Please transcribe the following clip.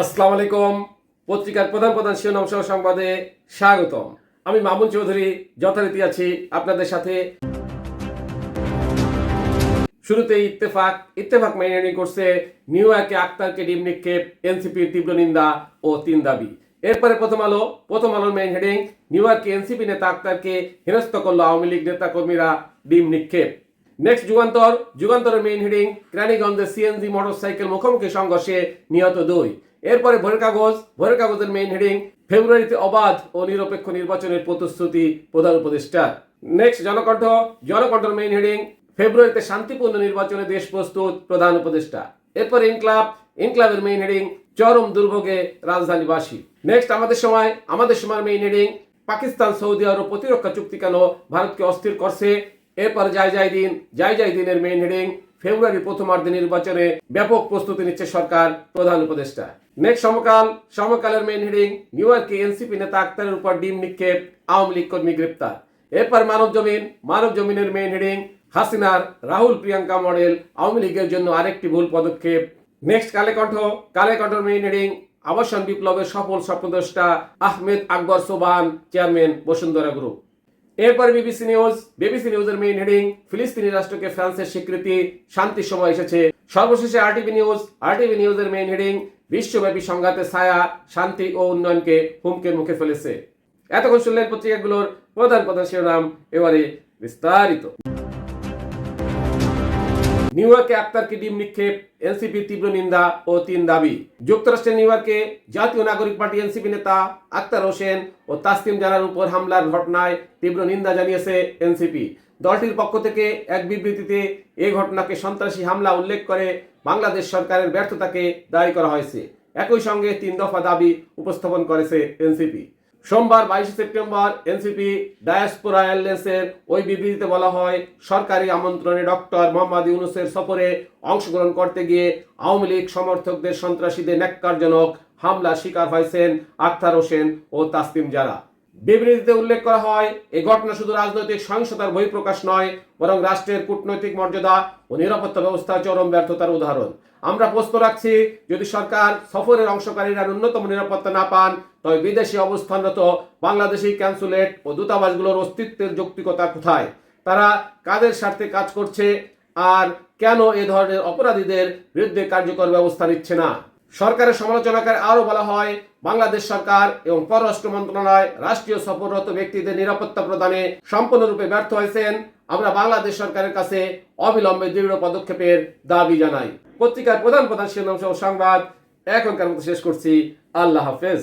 আসসালামু আলাইকুম। পত্রিকার প্রধান প্রধান শিরোনাম সহ সংবাদে স্বাগতম। আমি মামুন চৌধুরী, যথারীতি আছি আপনাদের সাথে। শুরুতে ইত্তেফাক ইত্তেফাক মেনে করছে নিউ ইয়র্কে আক্তারকে ডিম নিক্ষেপ, এনসিপির তীব্র নিন্দা ও তিন দাবি। এরপরে প্রথম আলো, প্রথম আলোর মেইন হেডিং নিউ ইয়র্কে এনসিপি নেতা আক্তারকে হেনস্থ করল আওয়ামী লীগ নেতা কর্মীরা ডিম নিক্ষেপ। নেক্সট যুগান্তর। যুগান্তরের মেইন হেডিং ক্রানীগঞ্জে সিএনজি মোটরসাইকেল মুখোমুখি সংঘর্ষে নিহত দুই। এরপরে ভোরের কাগজ, ভোরের কাগজের মেইন হেডিং ফেব্রুয়ারিতে অবাধ ও নিরপেক্ষ নির্বাচনের প্রতিশ্রুতি প্রধান উপদেষ্টা। নেক্সট জনকণ্ঠ, জনকণ্ঠের মেইন হেডিং ফেব্রুয়ারিতে শান্তিপূর্ণ নির্বাচনে দেশ প্রস্তুত প্রধান উপদেষ্টা। এরপর ইনক্লাব, ইনক্লাবের মেইন হেডিং চরম দুর্ভোগে রাজধানীবাসী। Next Amader Shomoy Amader Shomoy main heading Pakistan, Saudi Arab প্রতিরক্ষা চুক্তি কেন ভারতকে অস্থির করছে? এরপর যাই যাই দিন যাই যাই দিনের মেইন হেডিং ফেব্রুয়ারি প্রথমার্ধে নির্বাচনে ব্যাপক প্রস্তুতি নিচ্ছে সরকার প্রধান উপদেষ্টা। নেক্সট সমকাল, সমকালের মেইন হেডিং নিউ ইয়র্কে এনসিপি নেতা আক্তারের উপর ডিম নিক্ষেপ, আওয়ামী লীগ কর্মী গ্রেপ্তার। এরপর মানব জমিন, মানব জমিনের মেইন হেডিং হাসিনার রাহুল প্রিয়াঙ্কা মডেল, আওয়ামী লীগের জন্য আরেকটি ভুল পদক্ষেপ। নেক্সট কালে কণ্ঠ, কালে কণ্ঠর মেইন হেডিং আবাসন বিপ্লবের সফল স্বপ্নদ্রষ্টা আহমেদ আকবর সোবান চেয়ারম্যান বসুন্ধরা গ্রুপ এরপর বিবিসি নিউজ। বিবিসি নিউজের মেইন হেডিং ফিলিস্তিনি রাষ্ট্রকে ফ্রান্সের স্বীকৃতি শান্তির সময় এসেছে। সর্বশেষে আরটিভি নিউজ। আরটিভি নিউজের মেইন হেডিং বিশ্বব্যাপী সংঘাতে ছায়া, শান্তি ও উন্নয়নকে হুমকির মুখে ফেলেছে। এতক্ষণ শুনলেন পত্রিকাগুলোর প্রধান প্রধান শিরোনাম, এবারে বিস্তারিত। নিউ ইয়র্কে আক্তারকে ডিম নিক্ষেপ এনসিপি তীব্র নিন্দা ও তিন দাবি। যুক্তরাষ্ট্রের নিউ ইয়র্কে জাতীয় নাগরিক পার্টি এনসিপি নেতা আক্তার হোসেন ও তাসকিম জানার উপর হামলার ঘটনায় তীব্র নিন্দা জানিয়েছে এনসিপি দলটির পক্ষ থেকে এক বিবৃতিতে এ ঘটনাকে সন্ত্রাসী হামলা উল্লেখ করে বাংলাদেশ সরকারের ব্যর্থতাকে দায়ী করা হয়েছে। একই সঙ্গে তিন দফা দাবি উপস্থাপন করেছে এনসিপি সোমবার বাইশে সেপ্টেম্বর এনসিপি ডায়াসপোরা এয়ারলাইন্সের ওই বিবৃতিতে বলা হয়, সরকারি আমন্ত্রণে ডক্টর মোহাম্মদ ইউনুসের সফরে অংশগ্রহণ করতে গিয়ে আওয়ামী লীগ সমর্থকদের সন্ত্রাসীদের ন্যাক্কারজনক হামলা শিকার হয়েছেন আখতার হোসেন ও তাসলিম জারা। বিবৃতিতে উল্লেখ করা হয়, এই ঘটনা শুধু রাজনৈতিক সহিংসতার বহিঃপ্রকাশ নয়, বরং রাষ্ট্রের কূটনৈতিক মর্যাদা ও নিরাপত্তা ব্যবস্থার চরম ব্যর্থতার উদাহরণ। আমরা প্রশ্ন রাখছি, যদি সরকার সফরের অংশকারীরা ন্যূনতম নিরাপত্তা না পান, তবে বিদেশি অবস্থানরত বাংলাদেশি ক্যান্সুলেট ও দূতাবাসগুলোর অস্তিত্বের যৌক্তিকতা কোথায়? তারা কাদের স্বার্থে কাজ করছে? আর কেন এ ধরনের অপরাধীদের বিরুদ্ধে কার্যকর ব্যবস্থা নিচ্ছে না? সরকারের সমালোচনাকারে আরও বলা হয়, বাংলাদেশ সরকার এবং পররাষ্ট্র মন্ত্রণালয় রাষ্ট্রীয় সফররত ব্যক্তিদের নিরাপত্তা প্রদানে সম্পূর্ণরূপে ব্যর্থ হয়েছেন। আমরা বাংলাদেশ সরকারের কাছে অবিলম্বে দৃঢ় পদক্ষেপের দাবি জানাই। পত্রিকার প্রধান প্রধান শিরোনাম সহ সংবাদ এখনকার মতো শেষ করছি। আল্লাহ হাফেজ।